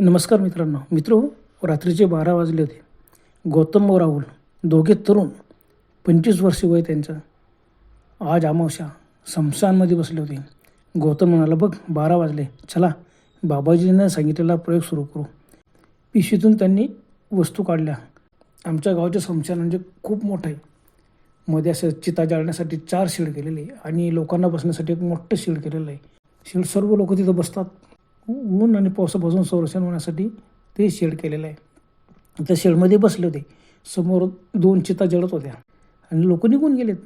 नमस्कार मित्रांनो. मित्र हो, रात्रीचे बारा वाजले होते. गौतम व राहुल दोघे तरुण पंचवीस वर्षे वय त्यांचं. आज अमावश्या समशानमध्ये बसले होते. गौतम म्हणाला बघ बारा वाजले. चला बाबाजीनं सांगितलेला प्रयोग सुरू करू. पिशीतून त्यांनी वस्तू काढल्या. आमच्या गावचे समशान म्हणजे खूप मोठं आहे. मध्ये असं चिता जाळण्यासाठी चार शेड केलेले आहे आणि लोकांना बसण्यासाठी एक मोठं शेड केलेलं आहे. शेड सर्व लोक तिथं बसतात. ऊन आणि पावसापासून संरक्षण होण्यासाठी ते शेड केलेलं आहे. त्या शेडमध्ये बसले होते. समोर दोन चिता जळत होत्या. आणि लोक निघून गेलेत.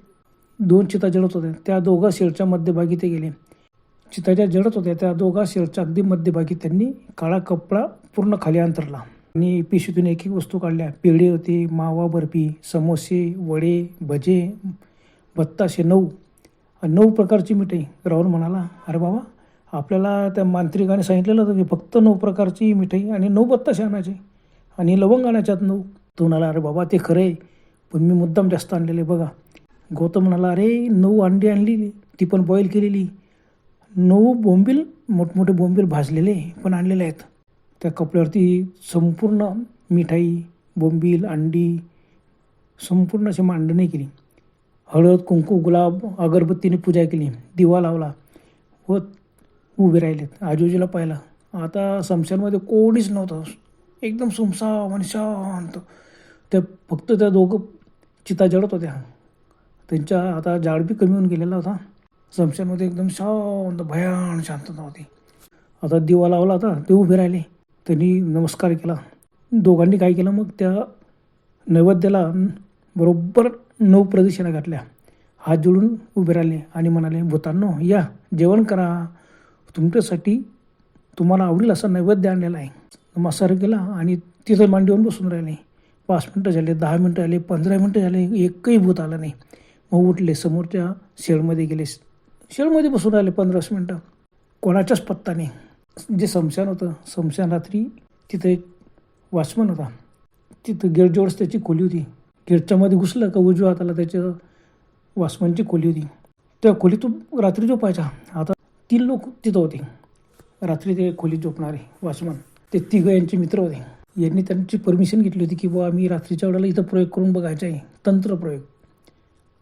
दोन चिता जळत होत्या. त्या दोघा शेडच्या मध्यभागी ते गेले. चिता ज्या जळत होत्या त्या दोघा शेडच्या अगदी मध्यभागी त्यांनी काळा कपडा पूर्ण खाली अंतरला. आणि पिशवीतून एक एक वस्तू काढल्या. पेढे होते मावा बर्फी समोसे वडे भजे बत्ताशे नऊ. नऊ प्रकारची मिठाई. राहुल म्हणाला अरे बाबा आपल्याला त्या मांत्रिकाने सांगितलेलं होतं की फक्त नऊ प्रकारची मिठाई आणि नऊ बत्ताशे आणायचे आणि लवंग आणायच्यात नऊ. तो म्हणाला अरे बाबा ते खरं आहे पण मी मुद्दाम जास्त आणलेले बघा. गौतम म्हणाला अरे नऊ अंडी आणलेली ती पण बॉईल केलेली. नऊ बोंबील मोठमोठे बोंबील भाजलेले पण आणलेले आहेत. त्या कपड्यावरती संपूर्ण मिठाई बोंबील अंडी संपूर्ण अशी मांडणी केली. हळद कुंकू गुलाब अगरबत्तीने पूजा केली दिवा लावला व उभे राहिलेत. आजूबाजूला पाहिला. आता समशानमध्ये कोणीच नव्हतं. एकदम सुमसाम आणि शांत. त्या फक्त त्या दोघं चिता जळत होत्या. त्यांच्या आता जाळ बी कमी होऊन गेलेला होता. समशानमध्ये एकदम शांत भयान शांतता होती. आता दिवा लावला होता. ते उभे राहिले. त्यांनी नमस्कार केला. दोघांनी काय केलं? मग त्या नैवेद्याला बरोबर नऊ प्रदक्षिणा घातल्या. हात जोडून उभे राहिले आणि म्हणाले भूतांनो या. जेवण करा. तुमच्यासाठी तुम्हाला आवडेल असा नैवेद्य आणलेला आहे. मसार केला आणि तिथं मांडीवर बसून राहिले. पाच मिनटं झाले दहा मिनटं झाले पंधरा मिनटं झाले एकही भूत आला नाही. मग उठले समोरच्या शेडमध्ये गेले. शेडमध्ये बसून राहिले पंधराच मिनटं. कोणाच्याच पत्ता नाही जे समशान होतं समशान रात्री तिथं एक वॉचमन होता. तिथं गेटजवळच त्याची खोली होती. गेटच्यामध्ये घुसलं का उजव्या हाताला त्याच्या वॉचमनची खोली होती. त्या खोलीतून रात्री झोपायचा. आता तीन लोक तिथं होते. रात्री ते खोलीत झोपणारे वाचमान. ते तिघं यांचे मित्र होते. यांनी त्यांची परमिशन घेतली होती की बुवा आम्ही रात्रीच्या वेळेला इथं प्रयोग करून बघायचा आहे. तंत्रप्रयोग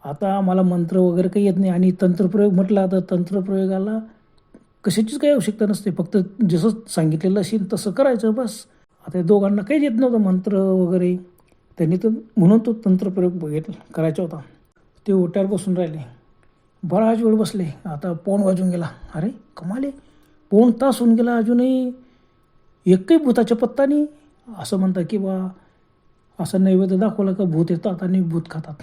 आता आम्हाला मंत्र वगैरे काही येत नाही आणि तंत्रप्रयोग म्हटला तर तंत्रप्रयोगाला कशाचीच काही आवश्यकता नसते. फक्त जसं सांगितलेलं असेल तसं करायचं बस. आता दोघांना काहीच येत नव्हतं मंत्र वगैरे. त्यांनी तर म्हणून तो तंत्रप्रयोग बघितला करायचा होता. ते ओट्यावर बसून राहिले. बराच वेळ बसले. आता पोण वाजून गेला. अरे कमाले पोण तास होऊन गेला अजूनही. एकही भूताच्या पत्ता नाही असं म्हणतात की बा असं नैवेद्य दाखवलं का भूत येतात आणि भूत खातात.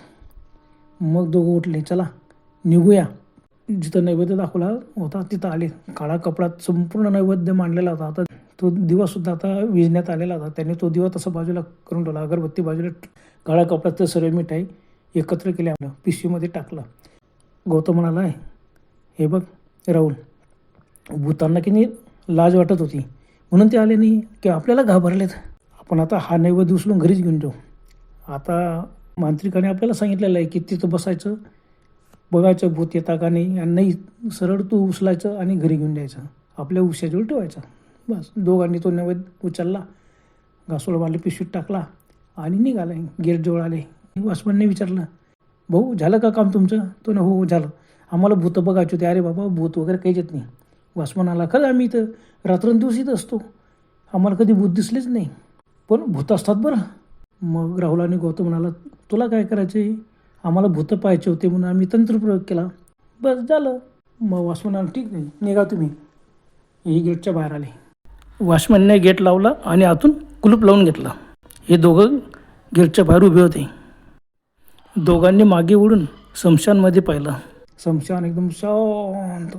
मग दोघं उठले. चला निघूया. जिथं नैवेद्य दाखवला होता तिथं आले. काळा कपड्यात संपूर्ण नैवेद्य मांडलेला होता. आता तो दिवासुद्धा आता विजण्यात आलेला होता. त्याने तो दिवा तसा बाजूला करून ठेवला. अगरबत्ती बाजूला काळ्या कपड्यात ते सर्व मिठाई एकत्र केले आलं पिशवीमध्ये टाकलं. गौतम म्हणाला आहे. हे बघ राहुल भूतांना की नाही लाज वाटत होती. म्हणून ते आले नाही की आपल्याला घाबरलेत. आपण आता हा नैवेद्य उचलून घरीच घेऊन जाऊ. आता मांत्रिकाने आपल्याला सांगितलेलं आहे की तिथं बसायचं. बघायचं भूत येता का नाही आणि नाही सरळ तू उचलायचं आणि घरी घेऊन जायचं. आपल्या उशाजवळ ठेवायचं. बस दोघांनी तो नैवेद्य उचलला. घासोळ मारले पिशवीत टाकला आणि निघाला. गेटजवळ आले. वासमानने विचारलं भाऊ झालं का काम तुमचं? तो ना हो, हो झालं. आम्हाला भूतं बघायचे होते. अरे बाबा भूत वगैरे काहीच येत नाही. वासमान आला खरं आम्ही इथं रात्रंदिवस इथं असतो. आम्हाला कधी भूत दिसलेच नाही. पण भूत असतात बरं. मग राहुल आणि गौतम म्हणाला तुला काय करायचं आहे आम्हाला भूतं पाहायचे होते म्हणून आम्ही तंत्रप्रयोग केला. बस झालं. मग वासमान ठीक नाही निघा तुम्ही. हे गेटच्या बाहेर आले. वॉचमॅनने गेट लावला आणि आतून कुलूप लावून घेतलं. हे दोघं गेटच्या बाहेर उभे होते. दोघांनी मागे वळून शमशानमध्ये पाहिलं. शमशान एकदम शांत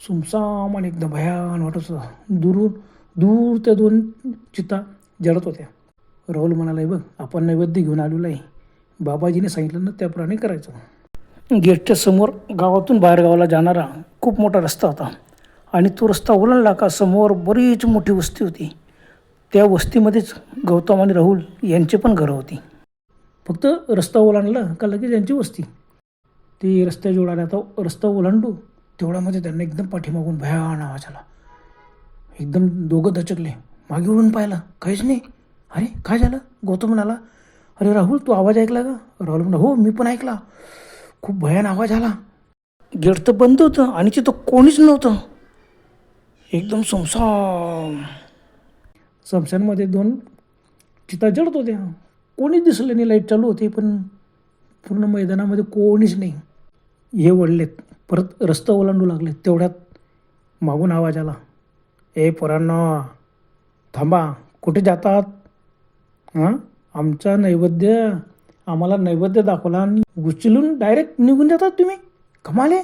सुमसाम आणि एकदम भयान वाटत होता. दुरून दूर त्या दोन चिता जळत होत्या. राहुल म्हणाला बघ आपण नैवेद्य घेऊन आलेलो आहे. बाबाजीने सांगितलं ना त्याप्रमाणे करायचं. गेटच्या समोर गावातून बाहेर गावाला जाणारा खूप मोठा रस्ता होता. आणि तो रस्ता ओलांडला का समोर बरीच मोठी वस्ती होती. त्या वस्तीमध्येच गौतम आणि राहुल यांची पण घरं होती. फक्त रस्ता ओलांडला का लगेच त्यांची वस्ती? ते रस्त्या जोडायला आता रस्ता ओलांडू तेवढ्यामध्ये त्यांना एकदम पाठीमागून भयान आवाज आला. एकदम दोघं दचकले. मागे वळून पाहिलं. काहीच नाही. अरे काय झालं? गौतम म्हणाला अरे राहुल तू आवाज ऐकला का? राहुल म्हणा हो मी पण ऐकला. खूप भयान आवाज आला. गेट तर बंद होतं. आणि तिथं कोणीच नव्हतं. एकदम समसाम. समशानमध्ये दोन चिता जळत होत्या. कोणीच दिसलं नाही लाइट चालू होती पण पूर्ण मैदानामध्ये कोणीच नाही. हे वळलेत. परत रस्ता ओलांडू लागले तेवढ्यात मागून आवाज आला. ए पोरांना थांबा. कुठे जातात? हां? आमचा नैवेद्य आम्हाला नैवेद्य दाखवला आणि उचलून डायरेक्ट निघून जातात तुम्ही? कमाले.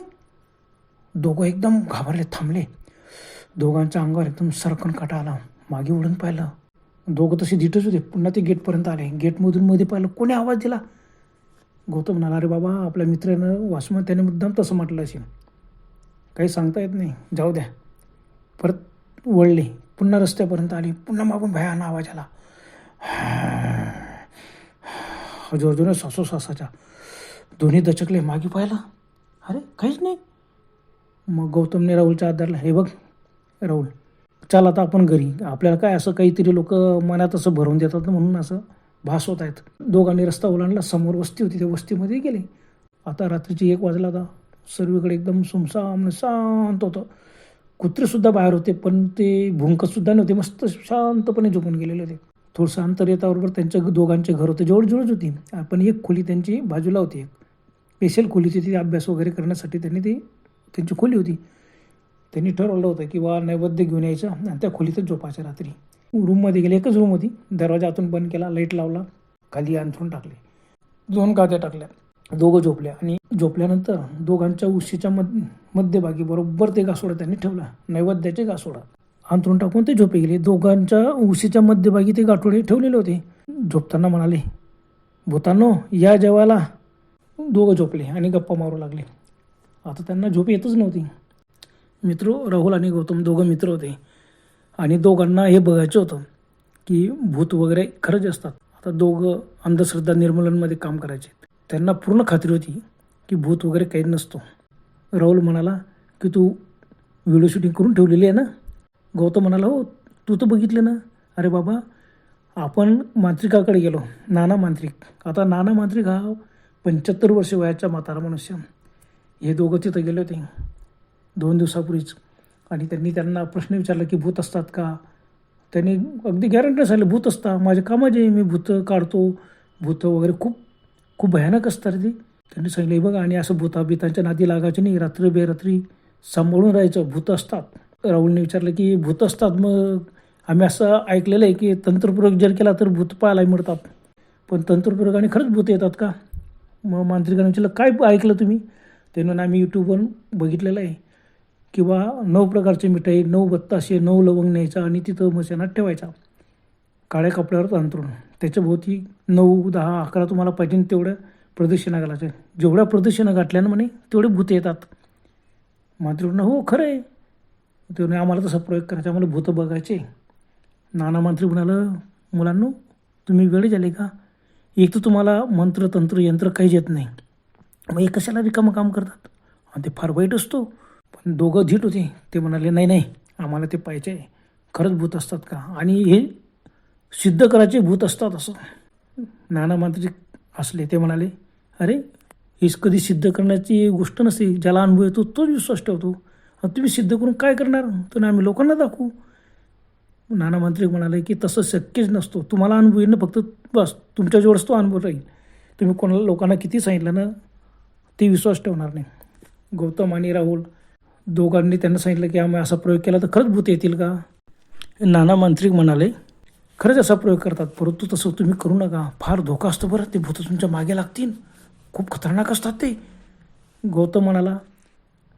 दोघं एकदम घाबरले थांबले. दोघांच्या अंगावर एकदम सरकन काटा आला. मागे उडून पाहिलं. दोघं तसे धीटच होते. पुन्हा ते गेटपर्यंत आले. गेटमधून मध्ये पाहिलं कोणी आवाज दिला? गौतम म्हणाला अरे बाबा आपल्या मित्रानं वासमन त्याने मुद्दाम तसं म्हटलं असेल. काही सांगता येत नाही. जाऊ द्या. परत वळले. पुन्हा रस्त्यापर्यंत आली. पुन्हा मागून भयान आवाज आला. जोरजोरे सासोसासाच्या दोन्ही दचकले. मागे पाहिलं. अरे काहीच नाही. मग गौतमने राहुलच्या आधारला हे बघ राहुल चल आता आपण घरी. आपल्याला काय असं काहीतरी लोक मनात असं भरवून देतात म्हणून असं भास होत आहेत. दोघांनी रस्ता ओलांडला समोर वस्ती होती त्या वस्तीमध्ये गेले. आता रात्रीची एक वाजला आता. सर्वीकडे एकदम सुमसाम शांत होतं. कुत्रेसुद्धा बाहेर होते पण ते भुंकतसुद्धा नव्हते. मस्त शांतपणे झोपून गेलेले होते. थोडंसं अंतर येताबरोबर त्यांच्या दोघांचे घर होते जवळजवळच होती. पण एक खोली त्यांची बाजूला होती. एक स्पेशल खोली होती ती अभ्यास वगैरे करण्यासाठी त्यांनी ती त्यांची खोली होती. त्यांनी ठरवलं होतं की बा नैवेद्य घेऊन यायचं आणि त्या खोलीतच झोपायचं रात्री. रूममध्ये गेले एकच रूम होती. दरवाजा आतून बंद केला लाइट लावला खाली अंथरून टाकले. दोन गाद्या टाकल्या. दोघं झोपल्या आणि झोपल्यानंतर दोघांच्या उशीच्या मध मध्यभागी बरोबर ते गासोडा त्यांनी ठेवला. नैवेद्याचे गासोडा. अंथरून टाकून ते झोपे गेले. दोघांच्या उशीच्या मध्यभागी ते गाठोडे ठेवलेले होते. झोपताना म्हणाले भूतांनो या जेवायला. दोघं झोपले आणि गप्पा मारू लागले. आता त्यांना झोप येतच नव्हती. मित्र राहुल आणि गौतम दोघं मित्र होते. आणि दोघांना हे बघायचं होतं की भूत वगैरे खरंच असतात. आता दोघं अंधश्रद्धा निर्मूलनमध्ये काम करायचे. त्यांना पूर्ण खात्री होती की भूत वगैरे काही नसतो. राहुल म्हणाला की तू व्हिडिओ शूटिंग करून ठेवलेली आहे ना? गौतम म्हणाला हो तू तर बघितलं ना? अरे बाबा आपण मांत्रिकाकडे गेलो. नाना मांत्रिक. आता नाना मांत्रिक हा पंच्याहत्तर वर्ष वयाचा म्हातारा मनुष्य. हे दोघं तिथं गेले होते. दोन दिवसापूर्वीच. आणि त्यांनी त्यांना प्रश्न विचारला की भूत असतात का? त्यांनी अगदी गॅरंटी सांगितलं भूत असता. माझे कामाचे मी भूतं काढतो. भूतं वगैरे खूप खूप भयानक असतात ते. त्यांनी सांगितलं "हे बघा आणि असं भूता बितांच्या नादी लागायचे नाही. रात्री बेरात्री सांभाळून राहायचं. भूत असतात. राहुलने विचारलं की भूत असतात मग? आम्ही असं ऐकलेलं आहे की तंत्रप्रयोग जर केला तर भूत पाहायला मिळतात. पण तंत्रप्रयोगाने खरंच भूत येतात का? मग मांत्रिकाने विचारलं काय ऐकलं तुम्ही? त्यांना आम्ही यूट्यूबवर बघितलेलं आहे. किंवा नऊ प्रकारची मिठाई नऊ बत्ताशे नऊ लवंग न्यायचा आणि तिथं मशानात ठेवायचा. काळ्या कपड्यावर अंतरून त्याच्याभोवती नऊ दहा अकरा तुम्हाला पाहिजे तेवढ्या प्रदक्षिणा घालायचं. जेवढ्या प्रदक्षिणा घातल्यानं म्हणे तेवढे भूत येतात. मांत्रिकांना हो खरं आहे ते आम्हाला तसा प्रयोग करायचा. आम्हाला भूतं बघायचे. नाना मंत्री म्हणालं मुलांनो तुम्ही वेळ झाले का? एक तर तुम्हाला मंत्र तंत्र यंत्र काहीच येत नाही. मग हे कशाला रिकामं काम करतात? आणि ते फार वाईट असतो. पण दोघं धीट होते. ते म्हणाले नाही नाही आम्हाला ते पाहिजे आहे खरंच भूत असतात का? आणि हे सिद्ध करायचे भूत असतात असं. नाना मांत्रिक असले ते म्हणाले अरे हेच कधी सिद्ध करण्याची गोष्ट नसते ज्याला अनुभव येतो तोच विश्वास ठेवतो. आणि तुम्ही सिद्ध करून काय करणार? तर आम्ही लोकांना दाखवू. नाना मांत्रिक म्हणाले की तसं शक्यच नसतो. तुम्हाला अनुभव येणं फक्त बस तुमच्याजवळच तो अनुभव राहील. तुम्ही कोणाला लोकांना किती सांगितलं ना ते विश्वास ठेवणार नाही. गौतम आणि राहुल दोघांनी त्यांना सांगितलं की आम्ही असा प्रयोग केला तर खरंच भूत येतील का? नाना मांत्रिक म्हणाले खरंच असा प्रयोग करतात परंतु तसं तुम्ही करू नका. फार धोका असतो बरं. ते भूत तुमच्या मागे लागतील. खूप खतरनाक असतात ते. गौतम म्हणाला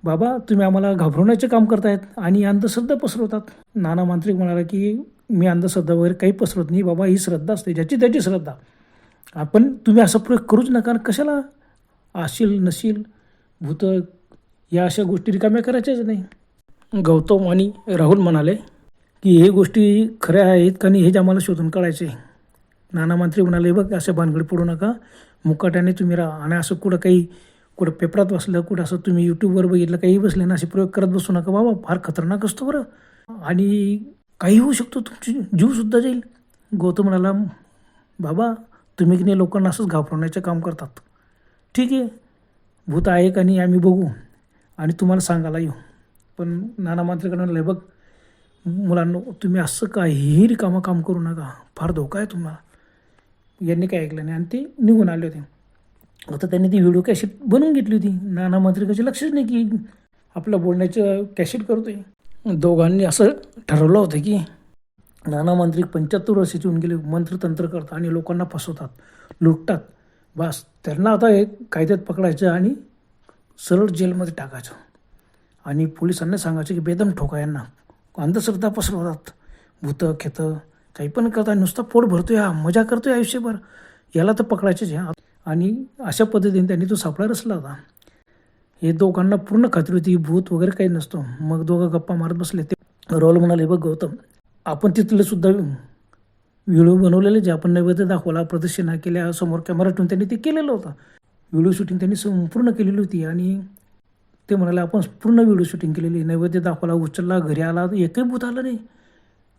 बाबा तुम्ही आम्हाला घाबरवण्याचे काम करतायत आणि अंधश्रद्धा पसरवतात. नाना मांत्रिक म्हणाला की मी अंधश्रद्धा वगैरे काही पसरवत नाही. बाबा ही श्रद्धा असते. ज्याची त्याची श्रद्धा. आपण तुम्ही असा प्रयोग करूच नका. कशाला? आशील नशील भूत या अशा गोष्टी रिकाम्या करायच्याच नाही. गौतम आणि राहुल म्हणाले की हे गोष्टी खऱ्या आहेत का नाही हे जे आम्हाला शोधून काढायचे नाना मंत्री म्हणाले बघ अशा भानगडी पडू नका. मुकाट्याने तुम्ही राहा. आणि असं कुठं काही कुठं पेपरात बसलं कुठं असं तुम्ही यूट्यूबवर बघितलं काही बसले ना असे प्रयोग करत बसू नका. बाबा फार खतरनाक असतो बरं. आणि काही होऊ शकतो तुमची जीवसुद्धा जाईल. गौतम म्हणाला बाबा तुम्ही की नाही लोकांना असंच घाबरवण्याचं काम करतात. ठीक आहे. भूत आहे का नाही आम्ही बघू. आणि तुम्हाला सांगायला येऊ. पण नाना मांत्रिकांना लय बघ मुलांनो तुम्ही असं काहीही रिकामं काम करू नका. फार धोका आहे तुम्हाला. यांनी काय ऐकलं नाही आणि ते निघून आले होते. आता त्यांनी ती व्हिडिओ कॅसेट बनवून घेतली होती. नाना मांत्रिकाचे लक्षच नाही की आपलं बोलण्याचं कॅसेट करतोय. दोघांनी असं ठरवलं होतं की नाना मांत्रिक पंच्याहत्तर वर्षाचे होऊन गेले मंत्रतंत्र करतात आणि लोकांना फसवतात लुटतात. बस त्यांना आता एक कायद्यात पकडायचं आणि सरळ जेलमध्ये टाकायचं. आणि पोलिसांना सांगायचं की बेदम ठोका यांना. अंधश्रद्धा पसरवतात. भूतं खेतं काही पण करता नुसता पोट भरतोय हा. मजा करतोय आयुष्यभर. याला तर पकडायचेच ह्या आणि अशा पद्धतीने त्यांनी तो सापळा रचला होता. हे दोघांना पूर्ण खात्री होती. भूत वगैरे काही नसतो. मग दोघं गप्पा मारत बसले. ते रोल म्हणाले बघ गौतम आपण तिथले सुद्धा व्हिडिओ बनवलेले जे आपण नैवेद्य दाखवला प्रदर्शना केल्या समोर कॅमेरा ठेवून त्यांनी ते केलेलं होतं. व्हिडिओ शूटिंग त्यांनी संपूर्ण केलेली होती आणि ते म्हणाले आपण पूर्ण व्हिडिओ शूटिंग केलेली नैवेद्य दाखवला उचलला घरी आला एकही भूत आलं नाही.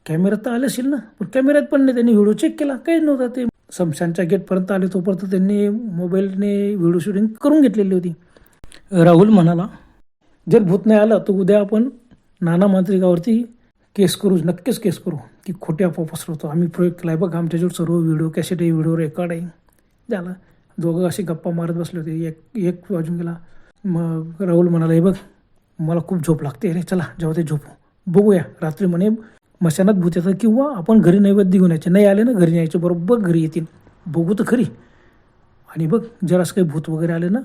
कॅमेऱ्यात तर आले असेल ना. पण कॅमेऱ्यात पण नाही. त्यांनी व्हिडिओ चेक केला. काही नव्हता. ते समशानच्या गेटपर्यंत आले. तोपर्यंत त्यांनी मोबाईलने व्हिडिओ शूटिंग करून घेतलेली होती. राहुल म्हणाला जर भूत नाही आलं तर उद्या आपण नाना मांत्रिकावरती केस करू. नक्कीच केस करू. की खोटे अफवा पसरवतो. आम्ही प्रयोग केला आहे बघ आमच्याजवळ सर्व व्हिडिओ कॅसेट आहे व्हिडिओ रेकॉर्ड आहे. झालं. दोघं असे गप्पा मारत बसले होते. एक एक वाजून गेला. मग राहुल म्हणाला हे बघ मला खूप झोप लागते. रे चला जेव्हा ते झोपू. बघूया. रात्री म्हणे मशानात भूत येतं किंवा आपण घरी नैवेद्य घेऊन यायचे. नाही आले ना घरी न्यायचे. बरोबर घरी येतील. बघू तर खरी. आणि बघ जर असं काही भूत वगैरे आले ना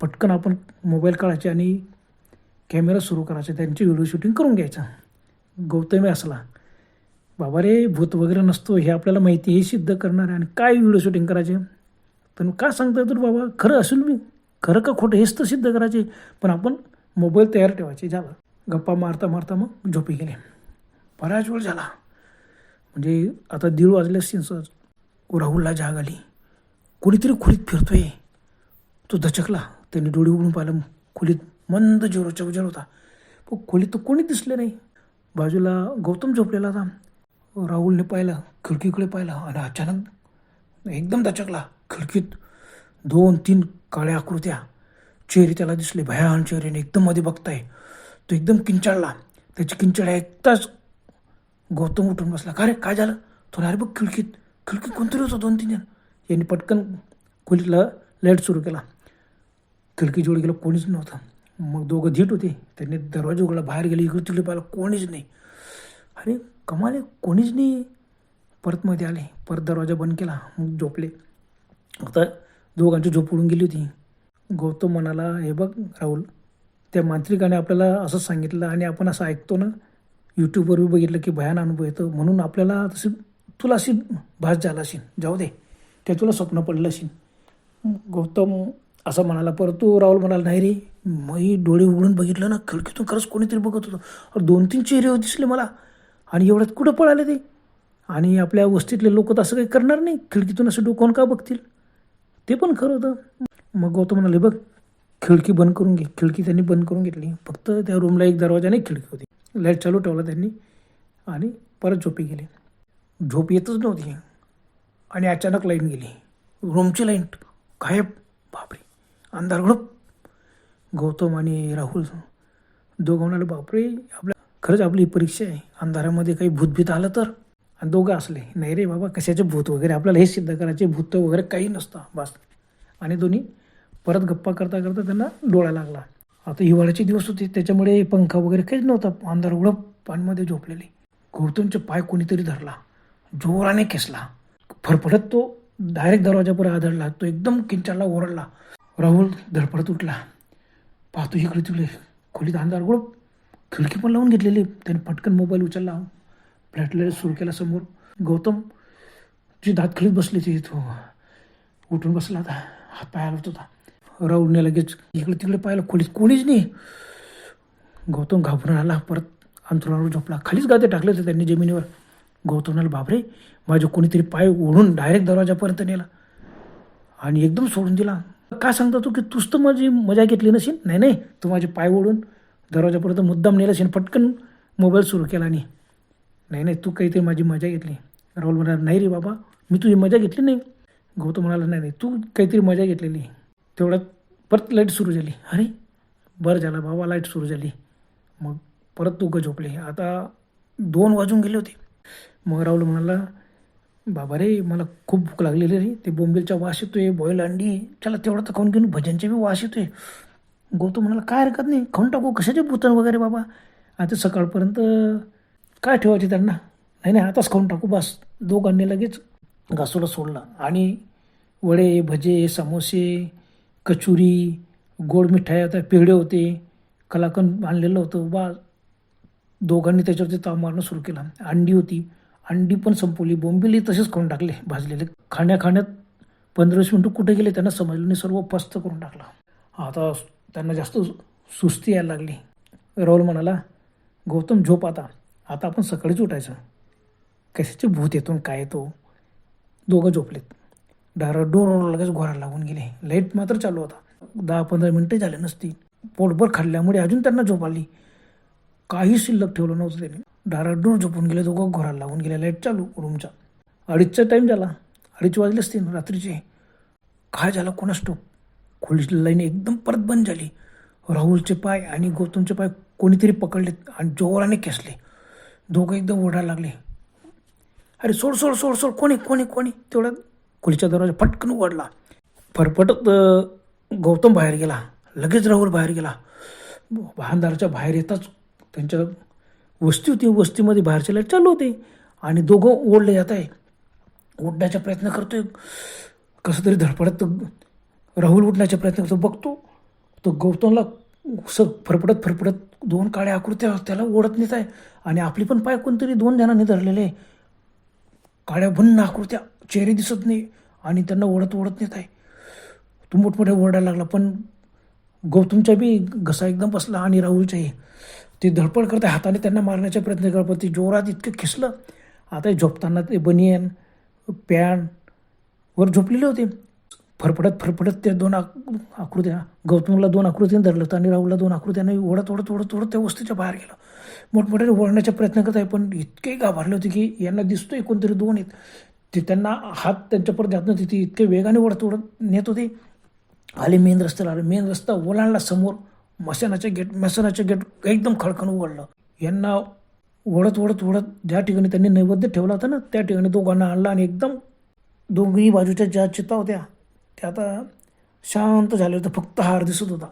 पटकन आपण मोबाईल काढायचे आणि कॅमेरा सुरू करायचे. त्यांची व्हिडिओ शूटिंग करून घ्यायचं. गौतमी असला बाबा रे भूत वगैरे नसतो हे आपल्याला माहिती हे सिद्ध करणार. आहे आणि काय व्हिडिओ शूटिंग करायचे? पण का सांगता येतो बाबा खरं असेल मी. खरं का खोटं हेच तर सिद्ध करायचे. पण आपण मोबाईल तयार ठेवायचे. झालं. गप्पा मारता मारता मग झोपी गेले. बराच वेळ झाला. म्हणजे आता दीड वाजले सिन्सच राहुलला जाग आली. कोणीतरी खोलीत फिरतोय. तो दचकला. त्याने डोळे उघडून पाहिलं. खोलीत मंद जोरो उजाड होता. पण खोलीत तर कोणी दिसले नाही. बाजूला गौतम झोपलेला होता. राहुलने पाहिलं खिडकीकडे पाहिलं आणि अचानक एकदम दचकला. खिडकीत दोन तीन काळ्या आकृत्या. चेहरे त्याला दिसले भयान चेहऱ्याने एकदम मध्ये बघताय. तो एकदम किंचाळला. त्याची किंचाळ ऐकताच गौतम उठून बसला. का रे? काय झालं? तो अरे बघ खिडकीत. खिडकीत कोणतरी होतं दोन तीन जण. यांनी पटकन खोलीतला लाइट सुरू केला. खिडकी जोड गेलं कोणीच नव्हतं. मग दोघं धीट होते. त्यांनी दरवाजा उघडला बाहेर गेले. इकडे तिकडे पाहिलं कोणीच नाही. अरे कमाले कोणीच नाही. परत मध्ये आले. परत दरवाजा बंद केला. मग झोपले. आता दोघांची झोप उडून गेली होती. गौतम म्हणाला हे बघ राहुल त्या मांत्रिकाने आपल्याला असं सांगितलं आणि आपण असं ऐकतो ना यूट्यूबवर बी बघितलं की भयान अनुभव येतो. म्हणून आपल्याला तशी तुला अशी भास झाला असेल. जाऊ दे ते तुला स्वप्न पडलं असेल. गौतम असं म्हणाला परत राहुल म्हणाला नाही रे मी डोळे उघडून बघितलं ना खिडकीतून खरंच कोणीतरी बघत होतं. दोन तीन चेहरे दिसले मला. आणि एवढ्यात कुठं पळाले ते? आणि आपल्या वस्तीतले लोक तर असं काही करणार नाही. खिडकीतून असं डोकून का बघतील? ते पण खरं होतं. मग गौतम म्हणाले बघ खिडकी बंद करून घे. खिडकी त्यांनी बंद करून घेतली. फक्त त्या रूमला एक दरवाजा नाही खिडकी होती. लाइट चालू ठेवला त्यांनी आणि परत झोपी गेले. झोप येतच नव्हती आणि अचानक लाईन गेली. रूमची लाईन गायब. बापरे. अंधार गडप गौतम आणि राहुल दोघं म्हणाले बापरे आपल्या खरंच आपली परीक्षा आहे. अंधारामध्ये काही भूतभीत आलं तर? आणि दोघं असले. नाही रे बाबा कशाचे भूत वगैरे? आपल्याला हे सिद्ध करायचे भूत वगैरे काही नसतं बस. आणि दोन्ही परत गप्पा करता करता त्यांना डोळा लागला. आता हिवाळ्याचे दिवस होते त्याच्यामुळे पंखा वगैरे काहीच नव्हता. अंधार उघडं पाणीमध्ये झोपलेले. गौतमचे पाय कोणीतरी धरला. जोराने खेचला. फरफडत तो डायरेक्ट दरवाजापर आदळला. तो एकदम किंचाला ओरडला. राहुल धडपडत उठला. पाहतो इकडे तिकडे खोलीत अंधार उघड खिडकी पण लावून घेतलेली. त्याने पटकन मोबाईल उचलला. फ्लॅटलाईट सुरू केला समोर. गौतम जी दात खिळीत बसली ती तो उठून बसला आता हात पाय हलवत होता. राहुलने लगेच इकडे तिकडे पाहिलं. खोलीत कोणीच नाही. गौतम घाबरून आला. परत अंतरुणावर झोपला. खालीच गाते टाकले होते त्यांनी जमिनीवर. गौतमला बापरे माझे कोणीतरी पाय ओढून डायरेक्ट दरवाजापर्यंत नेला आणि एकदम सोडून दिला. काय सांगता तू की तूच तर माझी मजा घेतली नसेल नाही नाही. तू माझे पाय ओढून दरवाजापर्यंत मुद्दाम नेला असेल पटकन मोबाईल सुरू केला आणि नाही नाही तू काहीतरी माझी मजा घेतली. राहुल म्हणाला नाही रे बाबा मी तुझी मजा घेतली नाही. गौतम म्हणाला नाही नाही तू काहीतरी मजा घेतलेली. तेवढ्यात परत लाइट सुरू झाली. अरे बरं झालं बाबा लाइट सुरू झाली. मग परत दोघं झोपले. आता दोन वाजून गेले होते. मग राहुल म्हणाला बाबा रे मला खूप भूक लागलेली रे. ते बोंबिलचा वास येतो आहे बॉईल अंडी. चला तेवढं तर खाऊन घेऊन भजनचे बी वास येतो आहे गौतम म्हणाला काय हरकत नाही खाऊन टाकू. कशाचे भूतन वगैरे बाबा? आता सकाळपर्यंत काय ठेवायचे त्यांना? नाही नाही आताच खाऊन टाकू बस. दोघांनी लगेच घासूला सोडला. आणि वडे भजे समोसे कचुरी गोड मिठाई होत्या पेढे होते कलाकंद आणलेलं होतं. बा दोघांनी त्याच्यावरती ताव मारणं सुरू केला. अंडी होती. अंडी पण संपवली. बोंबिली तसेच खाऊन टाकले भाजलेले. खाण्या खाण्यात पंधरा मिनटं कुठे गेले त्यांना समजलं नाही. सर्व पस्त करून टाकला. आता त्यांना जास्त सुस्ती यायला लागली. राहुल म्हणाला गौतम झोप आता. आता आपण सकाळीच उठायचं. कशाचे भूत येतो आणि काय येतो? दोघं झोपलेत. डार डोर लगेच घोरायला लागून गेले. लाइट मात्र चालू होता. दहा पंधरा मिनटं झाले नसती. पोटभर खाल्ल्यामुळे अजून त्यांना झोप आली. काही शिल्लक ठेवलं नव्हतं त्यांनी. डाराडूर झोपून गेले दोघं घोराला लागून गेले. लाइट चालू रूमचा अडीचचा टाईम झाला. अडीच वाजले असते रात्रीचे. काय झालं? कोणास टोक खोलीची लाईन एकदम परत बंद झाली. राहुलचे पाय आणि गौतमचे पाय कोणीतरी पकडलेत आणि जोराने खेचले. दोघं एकदम ओढायला लागले. अरे सोड सोड सोड सोड कोणी कोणी कोणी? तेवढ्यात खुलीचा दरवाजा पटकन उघडला. फरफटत गौतम बाहेर गेला. लगेच राहुल बाहेर गेला. वाहनदाराच्या बाहेर येताच त्यांच्या वस्ती होती. वस्तीमध्ये बाहेरचे लाइट चालू होते. आणि दोघं ओढले जात आहे. ओढण्याचा प्रयत्न करतोय. कसं तरी धडपडत राहुल उठण्याचा प्रयत्न करतो. बघतो. तो गौतमला सग फरफडत फरफडत दोन काळ्या आकृत्या त्याला ओढत नेत आहे. आणि आपली पण पाय कोणतरी दोन जणांनी धरलेले आहे. काळ्या भन्न आकृत्या चेहरे दिसत नाही आणि त्यांना ओढत ओढत नेत आहे. तो मोठमोठ्या ओरडायला लागला पण गौतमच्या बी घसा एकदम बसला आणि राहुलच्याही ते धडपड करते हाताने त्यांना मारण्याचा प्रयत्न करत पण ते जोरात इतकं खिसलं. आता झोपताना ते बनियन पॅन वर झोपलेले होते. फरफडत फरफडत त्या दोन आक आकृत्या गौतमला दोन आकृतीने धरलं होतं आणि राहुलला दोन आकृत्याने ओढत ओढत ओढत ओढत त्या वस्तूच्या बाहेर गेलं. मोठमोठ्याने ओढण्याचा प्रयत्न करत आहे पण इतके घाबरले होते की यांना दिसतोय कोणतरी दोन आहेत. ते त्यांना हात त्यांच्यापर जात नव्हते ते इतके वेगाने ओढत ओढत नेत होते. आले मेन रस्त्याला आले मेन रस्ता ओलांडला समोर. मसनाच्या गेट मशानाच्या गेट एकदम खडखण उघडलं यांना ओढत ओढत ओढत ज्या ठिकाणी त्यांनी नैवेद्य ठेवला होता ना त्या ठिकाणी दोघांना आणला आणि एकदम दोघी बाजूच्या ज्या चिता होत्या ते आता शांत झाल्या होतं फक्त हार दिसत होता.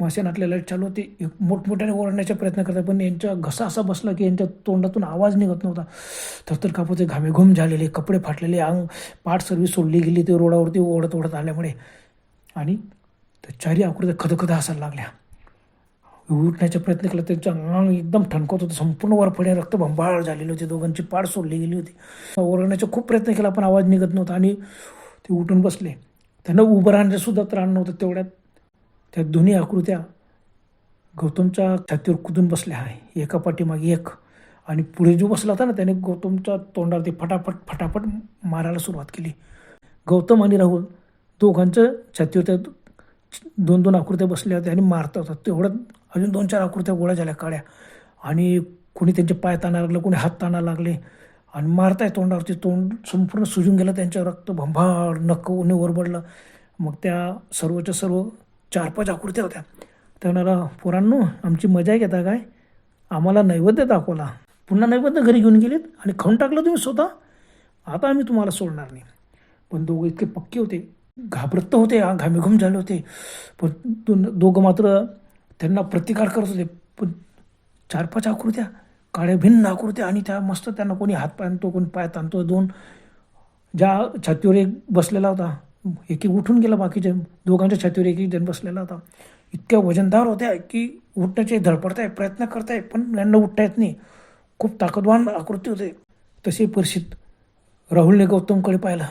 मासे लाइट चालू होती. मोठमोठ्याने ओरडण्याचा प्रयत्न करतात पण यांच्या घसा असा बसला की यांच्या तोंडातून आवाज निघत नव्हता. थरथर कापूचे घामेघूम झालेले कपडे फाटलेले अंग पाठ सर्विस सोडली गेली ते रोडावरती ओढत ओढत आल्यामुळे. आणि त्या चारी आकृत्या खदखद हसायला लागल्या. उठण्याचा प्रयत्न केला त्यांचं अंग एकदम ठणकत होतं. संपूर्ण वरफडे रक्तभंबाळ झालेली होती. दोघांची पाठ सोडली गेली होती. ओरडण्याचा खूप प्रयत्न केला पण आवाज निघत नव्हता आणि ते उठून बसले. त्यांना उभं राहण्याचं सुद्धा त्राण नव्हतं तेवढ्यात. त्या दोन्ही आकृत्या गौतमच्या छातीवर कुदून बसल्या आहे. एका पाठीमागे एक. आणि पुढे जो बसला होता ना त्याने गौतमच्या तोंडावर ते फटाफट फटाफट मारायला सुरुवात केली. गौतम आणि राहुल दोघांचं छातीवर त्या दोन दोन आकृत्या बसल्या होत्या आणि मारता होता. तेवढ्यात अजून दोन चार आकृत्या गोळ्या झाल्या काळ्या. आणि कोणी त्यांचे पाय ताना लागले कोणी हात ताणायला लागले. आणि मारताय तोंडावरती तोंड संपूर्ण सुजून गेलं त्यांच्या रक्त भंभाळ नक्क उन्हे ओरबडलं. मग त्या सर्वच्या सर्व चार पाच आकृत्या होत्या. त्या म्हणाला पोरांनो आमची मजा घेता काय? आम्हाला नैवेद्य दाखवला. पुन्हा नैवेद्य घरी घेऊन गेलेत आणि खाऊन टाकलं तुम्ही स्वतः? आता आम्ही तुम्हाला सोडणार नाही. पण दोघं इतके पक्के होते घाबरत होते घामेघुम घामेघूम झाले होते. पण दोघं मात्र त्यांना प्रतिकार करत होते. पण चार पाच आकृत्या काळ्या भिन्न आकृत्या आणि त्या मस्त त्यांना कोणी हात पाय आणतो कोणी पाय ताणतो दोन ज्या छातीवर एक बसलेला होता एक एक उठून गेला बाकीचे दोघांच्या छातीवर एक एक जण बसलेला होता. इतक्या वजनदार होत्या की उठण्याचे धडपडताय प्रयत्न करताय पण यांना उठता येत नाही. खूप ताकदवान आकृती होते. तसे परिस्थिती राहुलने गौतमकडे पाहिलं.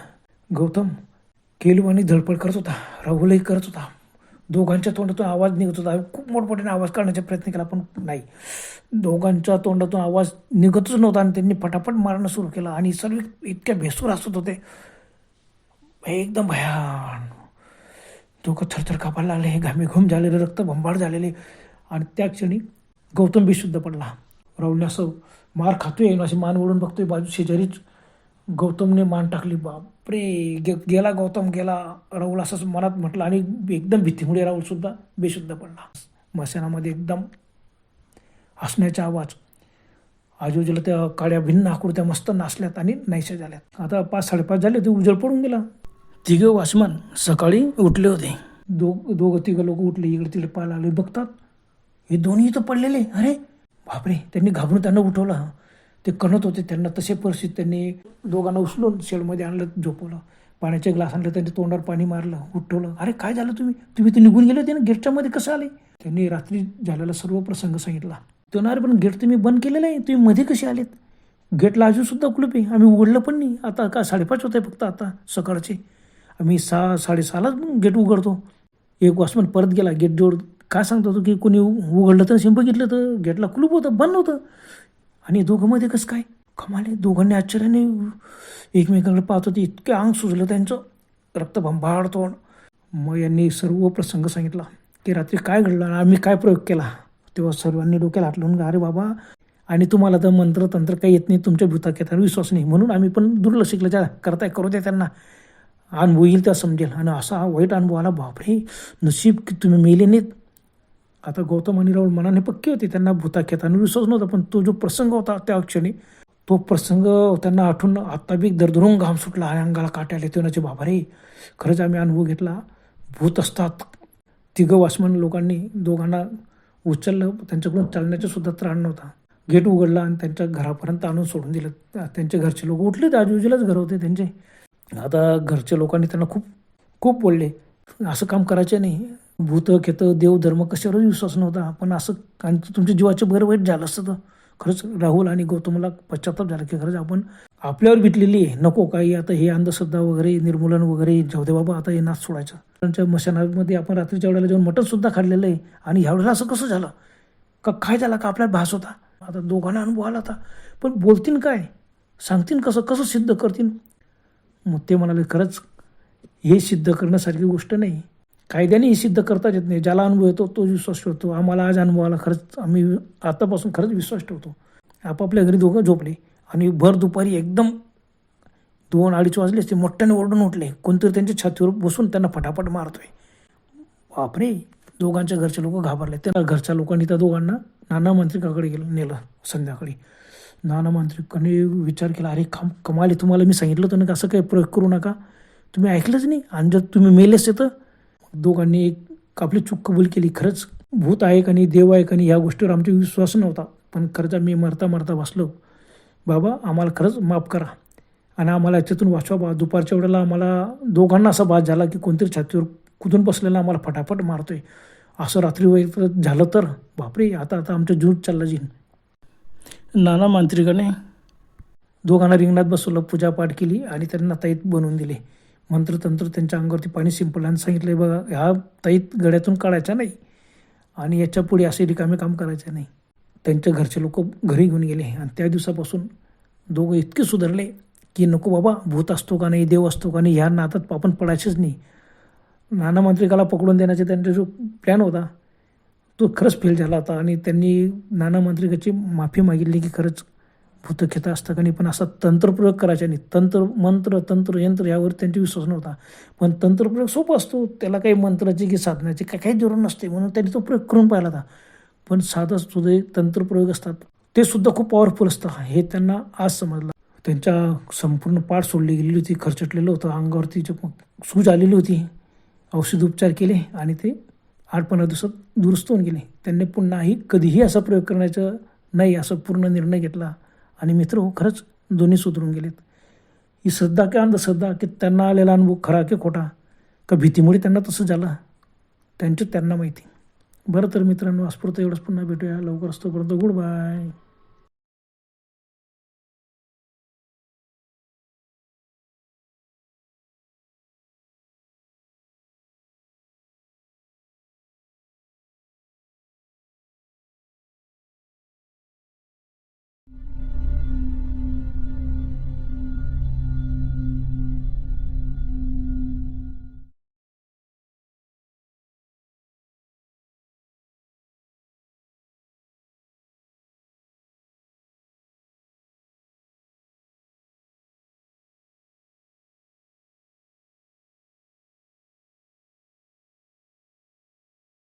गौतम केलवानी धडपड करत होता राहुलही करत होता. दोघांच्या तोंडातून आवाज निघत होता. खूप मोठमोठ्याने आवाज काढण्याचा प्रयत्न केला पण नाही. दोघांच्या तोंडातून आवाज निघतच नव्हता आणि त्यांनी पटापट मारणं सुरू केलं आणि सर्व इतक्या भेसूर असत होते. एकदम भयान. दोघं थरथर कापायला लागले हे घामेघूम झालेले रक्त भंबाळ झालेले आणि त्या क्षणी गौतम बेशुद्ध पडला. राहुलने असं मार खातोय असे मान ओढून बघतोय बाजू शेजारीच गौतमने मान टाकली. बापरे गे गेला गौतम गेला राहुल असंच मनात म्हटलं आणि एकदम भीतीमुळे राहुलसुद्धा बेशुद्ध पडला. मशानामध्ये एकदम हसण्याचा आवाज. आजूबाजूला त्या काळ्या भिन्न आकृत्या मस्त नाचल्यात आणि नाहीशा झाल्यात. आता पाच साडेपाच झाले ते उजळ पडून गेला. तिघे वाचमान सकाळी उठले होते. दो दोघं तिघं लोक उठले इकडे तिकडे पाहायला आले बघतात. हे दोन्ही इथं पडलेले. अरे बापरे त्यांनी घाबरून त्यांना उठवलं. ते कणत होते त्यांना तसे परिस्थिती त्यांनी दोघांना उचलून शेडमध्ये आणलं झोपवलं. पाण्याचे ग्लास आणलं त्यांनी तोंडावर पाणी मारलं उठवलं. अरे काय झालं तुम्ही? तुम्ही तर निघून गेले होते ना गेटच्यामध्ये कसं आले? त्यांनी रात्री झालेला सर्व प्रसंग सांगितला. तो ना अरे पण गेट तुम्ही बंद केलेलं आहे तुम्ही मध्ये कसे आलेत? गेटला अजूनसुद्धा कुलूप आहे आम्ही उघडलं पण नाही. आता का साडेपाच होत आहे फक्त आता सकाळचे. आम्ही सहा साडेसहालाच गेट उघडतो. एक वॉचमन परत गेला गेट जोड काय सांगतो तो की कोणी उघडलं तर शिंप बघितलं तर गेटला कुलूप होतं बंद होतं. आणि दोघंमध्ये कसं काय? कमाले दोघांनी आश्चर्याने एकमेकांकडे पाहत होते. इतके अंग सुजलं त्यांचं. रक्तभंबाळ तोंड. मग यांनी सर्व प्रसंग सांगितला की रात्री काय घडलं आम्ही काय प्रयोग केला? तेव्हा सर्वांनी डोक्याला हात लावून अरे बाबा आणि तुम्हाला तर मंत्र तंत्र काही येत नाही. तुमच्या भूताखेतावर विश्वास नाही. म्हणून आम्ही पण दुर्लक्ष केलं ज्या करताय करू द्या त्यांना. अनुभव येईल त्या समजेल. आणि असा हा वाईट अनुभव आला. बापरे! नशीब की तुम्ही मेले नाहीत. आता गौतम आणि राहुल मनाने पक्के होते त्यांना भूताखेताने विश्वास नव्हता पण तो जो प्रसंग होता त्या क्षणी तो प्रसंग त्यांना आठवून आत्ता बी दरदरून घाम सुटला. आणि अंगाला काटे आले तेव्हाचे बाबा रे खरंच आम्ही अनुभव घेतला. भूत असतात. तिघं वासमान लोकांनी दोघांना उचललं. त्यांच्याकडून चालण्याचा सुद्धा त्राण नव्हता. गेट उघडला आणि त्यांच्या घरापर्यंत आणून सोडून दिलं. त्यांचे घरचे लोक उठले आजूबाजूलाच घर होते त्यांचे. आता घरच्या लोकांनी त्यांना खूप खूप बोलले. असं काम करायचे नाही. भूत खेत देव धर्म कशावरच विश्वास नव्हता. पण असं आणि तुमच्या जीवाचं बरं वाईट झालं असतं तर खरंच राहुल आणि गौतमला पश्चाताप झाला की खरंच आपण आपल्यावर बिटलेली आहे. नको काही आता हे अंधश्रद्धा वगैरे निर्मूलन वगैरे जाऊ दे बाबा आता हे नाच सोडायचं. त्यांच्या मशानामध्ये आपण रात्रीच्या वेळेला जाऊन मटण सुद्धा खाल्लेलं आहे आणि ह्यावेळेला असं कसं झालं? का काय झालं? का आपल्याला भास होता? आता दोघांना अनुभव आला होता. पण बोलतील काय? सांगतील कसं? कसं सिद्ध करतील मग ते म्हणाले खरंच हे सिद्ध करण्यासारखी गोष्ट नाही. कायद्यानेही सिद्ध करताच येत नाही. ज्याला अनुभव येतो तो विश्वास ठेवतो. आम्हाला आज अनुभवाला खरंच आम्ही आतापासून खरंच विश्वास ठेवतो. आपापल्या घरी दोघं झोपले आणि भर दुपारी एकदम दोन अडीच वाजले ते मोठ्याने ओरडून उठले. कोणतरी त्यांच्या छातीवर बसून त्यांना फटाफट मारतोय. बापरे दोघांच्या घरचे लोक घाबरले. त्या घरच्या लोकांनी त्या दोघांना नाना मांत्रिकाकडे गेलं नेलं संध्याकाळी. नाना मांत्रिकांनी विचार केला अरे कम कमाल तुम्हाला मी सांगितलं होतं ना असं काही प्रयोग करू नका. तुम्ही ऐकलंच नाही. आणि जर तुम्ही मेलेच येतं दोघांनी एक आपली चूक कबूल केली. खरंच भूत आहे का नाही देव आहे का नाही ह्या गोष्टीवर आमचा विश्वास नव्हता. पण खरंच आम्ही मरता मरता बसलो बाबा आम्हाला खरंच माफ करा. आणि आम्हाला याच्यातून वाचवा बा. दुपारच्या वेळेला आम्हाला दोघांना असा भास झाला की कोणतरी छातीवर कुठून बसलेला आम्हाला फटाफट मारतोय. असं रात्री वगैरे झालं तर बापरे आता आता आमच्या जीव चालला जीन. नाना मांत्रिकाने दोघांना रिंगणात बसवलं पूजापाठ केली आणि त्यांना ताईत बनवून दिले. मंत्रतंत्र त्यांच्या अंगावरती पाणी शिंपलं आणि सांगितलं बघा ह्या ताईत गड्यातून काढायच्या नाही आणि याच्यापुढे असे रिकामे काम करायचे नाही. त्यांच्या घरचे लोक घरी घेऊन गेले. आणि त्या दिवसापासून दोघं इतके सुधारले की नको बाबा भूत असतो का नाही देव असतो का नाही ह्या नातात आपण पडायचेच नाही. नाना मांत्रिकाला पकडून देण्याचा त्यांचा जो प्लॅन होता तो खरंच फेल झाला होता. आणि त्यांनी नाना मांत्रिकाची माफी मागितली की खरंच भूतखेता असतं का नाही? पण असा तंत्रप्रयोग करायचा नाही. तंत्र मंत्र तंत्र यंत्र यावर त्यांचा विश्वास नव्हता. पण तंत्रप्रयोग सोपा असतो. त्याला काही मंत्राची की साधण्याची काय काही जरूर नसते म्हणून त्यांनी तो प्रयोग करून पाहिला होता. पण साधा सुद्धा तंत्रप्रयोग असतात. ते सुद्धा खूप पॉवरफुल असतं. हे त्यांना आज समजलं. त्यांच्या संपूर्ण पाठ सोडली गेलेली होती खर्चटलेलं होतं अंगावरती जे सूज आलेली होती. औषध उपचार केले आणि ते आठ पंधरा दिवसात दुरुस्त होऊन गेले. त्यांनी पुन्हाही कधीही असा प्रयोग करण्याचं नाही असा पूर्ण निर्णय घेतला. आणि मित्र हो खरंच दोन्ही सुधरून गेलेत. ही श्रद्धा की अंधश्रद्धा की त्यांना आलेला अनुभव खरा की खोटा? का भीतीमुळे त्यांना तसं झालं? त्यांची त्यांना माहिती. बरं तर मित्रांनो आजपुरतं एवढंच. पुन्हा भेटूया. लवकरच तोपर्यंत गुड बाय.